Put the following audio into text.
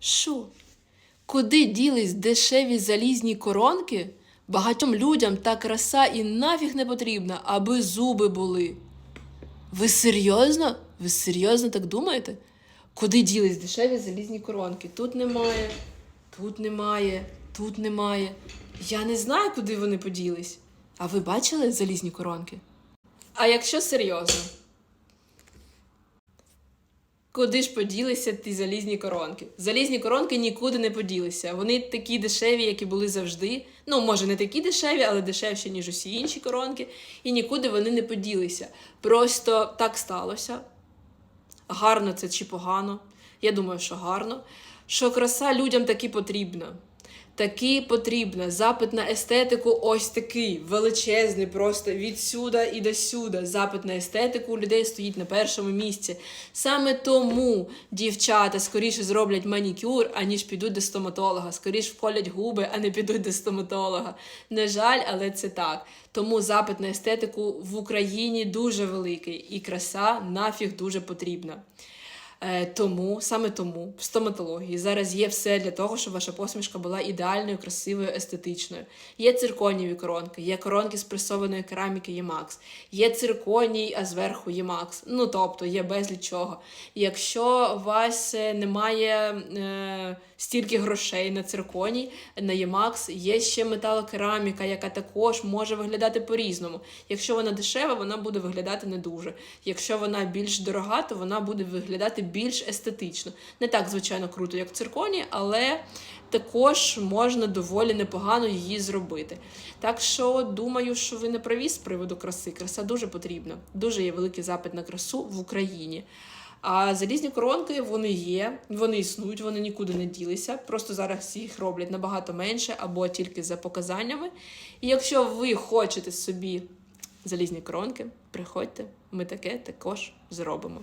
Шу? Куди ділись дешеві залізні коронки? Багатьом людям та краса і нафіг не потрібна, аби зуби були. Ви серйозно? Ви серйозно так думаєте? Куди ділись дешеві залізні коронки? Тут немає, тут немає, тут немає. Я не знаю, куди вони поділись. А ви бачили залізні коронки? А якщо серйозно? Куди ж поділися ті залізні коронки? Залізні коронки нікуди не поділися. Вони такі дешеві, які були завжди. Ну, може, не такі дешеві, але дешевші, ніж усі інші коронки. І нікуди вони не поділися. Просто так сталося. Гарно це чи погано. Я думаю, що гарно. Що краса людям таки потрібна. Таки потрібна. Запит на естетику ось такий величезний, просто відсюди і до сюди. Запит на естетику у людей стоїть на першому місці. Саме тому дівчата скоріше зроблять манікюр, аніж підуть до стоматолога. Скоріше вколять губи, а не підуть до стоматолога. На жаль, але це так. Тому запит на естетику в Україні дуже великий, і краса нафіг дуже потрібна. Е, Тому саме тому в стоматології зараз є все для того, щоб ваша посмішка була ідеальною, красивою, естетичною. Є цирконієві коронки, є коронки з пресованої кераміки Ємакс, є цирконій, а зверху Ємакс. Ну тобто є безліч чого. Якщо у вас е, немає е, стільки грошей на цирконій, на Ємакс, є ще металокераміка, яка також може виглядати по-різному. Якщо вона дешева, вона буде виглядати не дуже. Якщо вона більш дорога, то вона буде виглядати більш естетично. Не так, звичайно, круто, як в цирконі, але також можна доволі непогано її зробити. Так що думаю, що ви не праві з приводу краси. Краса дуже потрібна. Дуже є великий запит на красу в Україні. А залізні коронки вони є, вони існують, вони нікуди не ділися. Просто зараз їх роблять набагато менше або тільки за показаннями. І якщо ви хочете собі залізні коронки, приходьте, ми таке також зробимо.